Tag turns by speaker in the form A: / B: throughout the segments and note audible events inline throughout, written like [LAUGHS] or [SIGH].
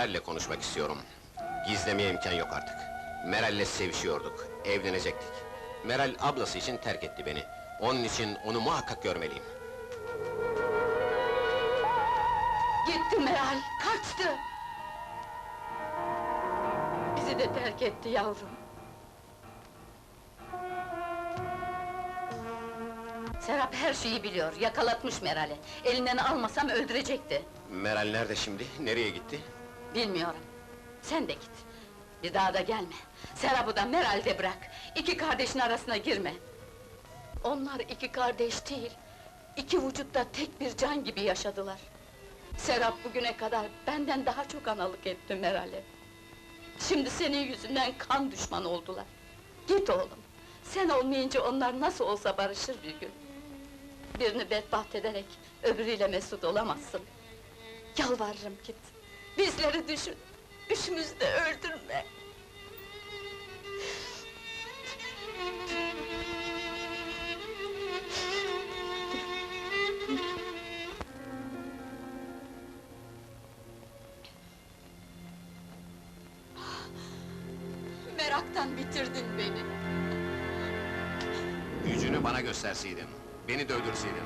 A: Meral'le konuşmak istiyorum. Gizlemeye imkan yok artık. Meral'le sevişiyorduk, evlenecektik. Meral ablası için terk etti beni. Onun için onu muhakkak görmeliyim.
B: Gitti Meral, kaçtı! Bizi de terk etti yavrum. Serap her şeyi biliyor, yakalatmış Meral'i. Elinden almasam öldürecekti.
A: Meral nerede şimdi? Nereye gitti?
B: Bilmiyorum. Sen de git. Bir daha da gelme. Serap'ı da Meral'i de bırak. İki kardeşin arasına girme. Onlar iki kardeş değil. İki vücutta tek bir can gibi yaşadılar. Serap bugüne kadar benden daha çok analık etti Meral'e. Şimdi senin yüzünden kan düşman oldular. Git oğlum. Sen olmayınca onlar nasıl olsa barışır bir gün. Birini bedbaht ederek öbürüyle mesut olamazsın. Yalvarırım git. Bizleri düşün. Üçümüzü de öldürme. Meraktan bitirdin beni.
A: Gücünü bana gösterseydin, beni dövdürseydin.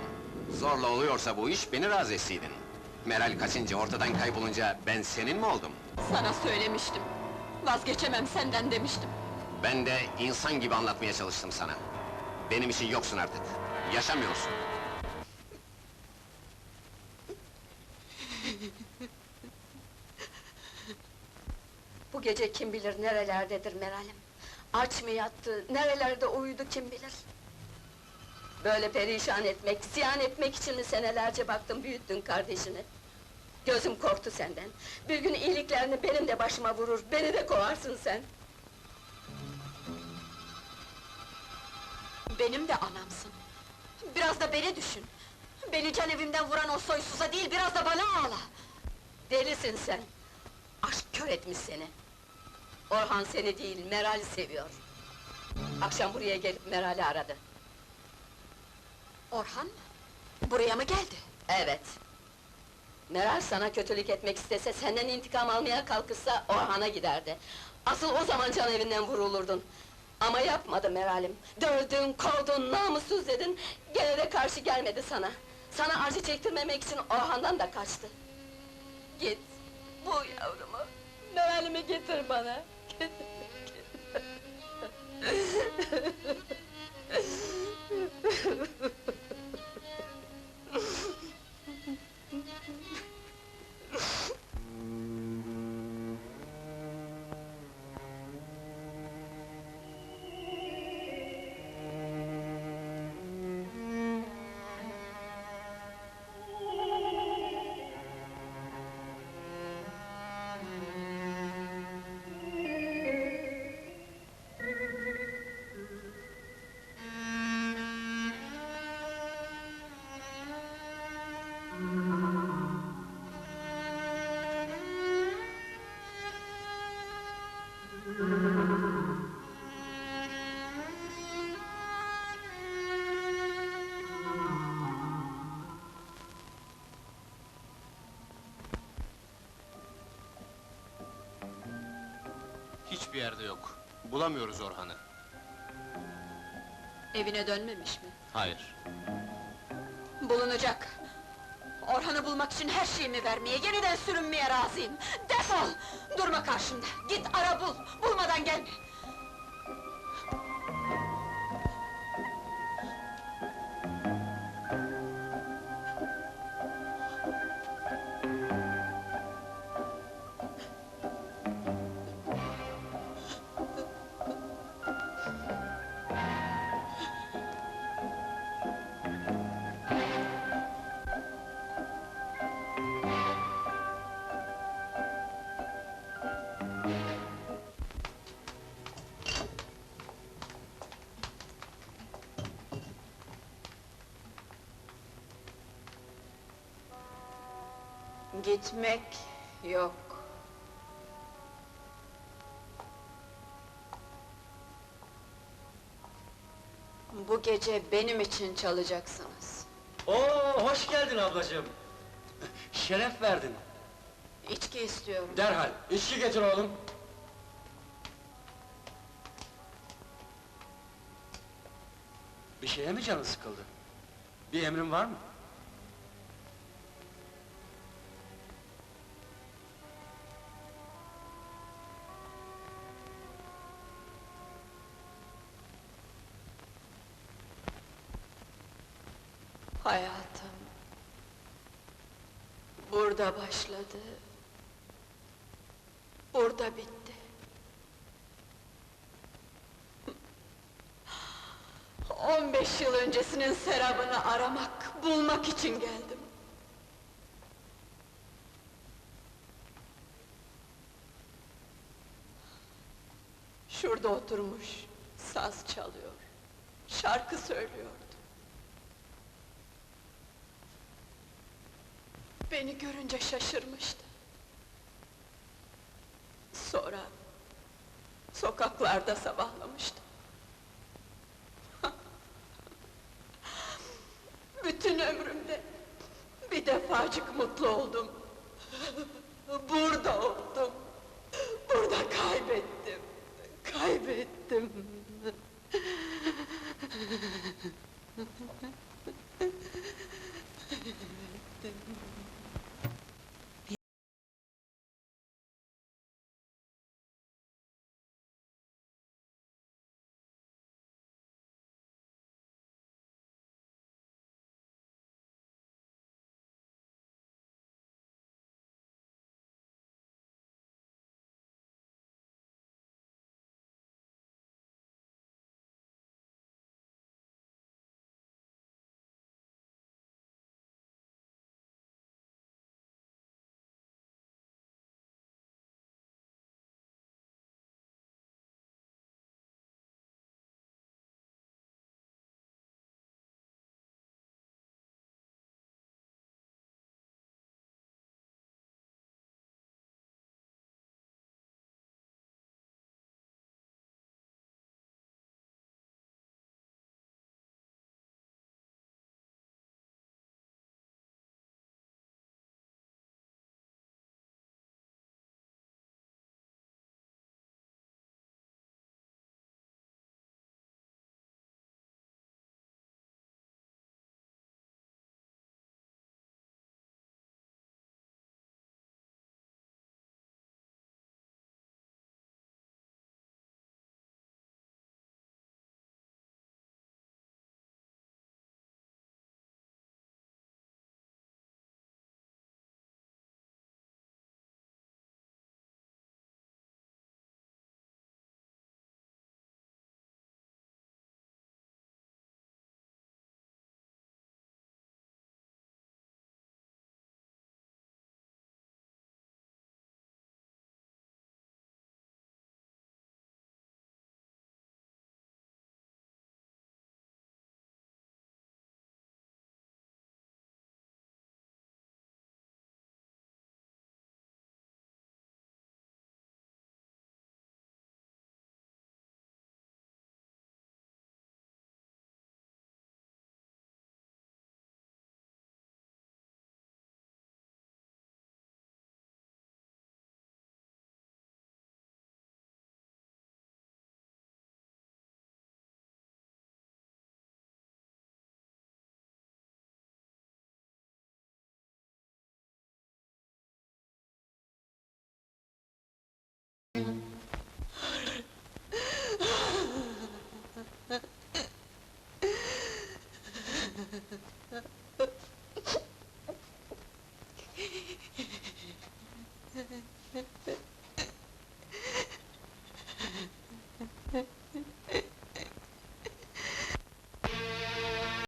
A: Zorla oluyorsa bu iş, beni razı etseydin. Meral kaçınca, ortadan kaybolunca ben senin mi oldum?
B: Sana söylemiştim. Vazgeçemem senden demiştim.
A: Ben de insan gibi anlatmaya çalıştım sana. Benim için yoksun artık. Yaşamıyorsun.
B: Bu gece kim bilir nerelerdedir Meral'im? Aç mı yattı, nerelerde uyudu kim bilir? Böyle perişan etmek, ziyan etmek için mi senelerce baktın büyüttün kardeşini? Gözüm korktu senden. Bir gün iyiliklerini benim de başıma vurur, beni de kovarsın sen.
C: Benim de anamsın. Biraz da beni düşün. Beni can evimden vuran o soysuza değil, biraz da bana ağla.
B: Delisin sen! Aşk kör etmiş seni! Orhan seni değil, Meral'i seviyor. Akşam buraya gelip Meral'i aradı.
C: Orhan, buraya mı geldi?
B: Evet. Meral sana kötülük etmek istese, senden intikam almaya kalkışsa Orhan'a giderdi. Asıl o zaman can evinden vurulurdun. Ama yapmadı Meral'im. Dövdün, kovdun, namussuz dedin, gene de karşı gelmedi sana. Sana acı çektirmemek için Orhan'dan da kaçtı. Git, bu yavrumu, Meral'imi getir bana. [LAUGHS]
D: Hiçbir yerde yok. Bulamıyoruz Orhan'ı.
C: Evine dönmemiş mi?
D: Hayır.
C: Bulunacak. Orhan'ı bulmak için her şeyimi vermeye, yeniden sürünmeye razıyım. Defol! Durma karşımda, git ara bul, bulmadan gelme! Gitmek yok. Bu gece benim için çalacaksınız.
E: Oo, hoş geldin ablacığım. Şeref verdin.
C: İçki istiyorum.
E: Derhal, içki getir oğlum. Bir şeye mi canın sıkıldı? Bir emrin var mı?
C: Hayatım... Burada başladı... Burada bitti. On beş yıl öncesinin serabını aramak, bulmak için geldim. Şurada oturmuş, saz çalıyor, şarkı söylüyordu. Beni görünce şaşırmıştı. Sonra... ...sokaklarda sabahlamıştı. [LAUGHS] Bütün ömrümde... ...bir defacık mutlu oldum. Burada oldum. Burada kaybettim. Kaybettim. kaybettim. [LAUGHS]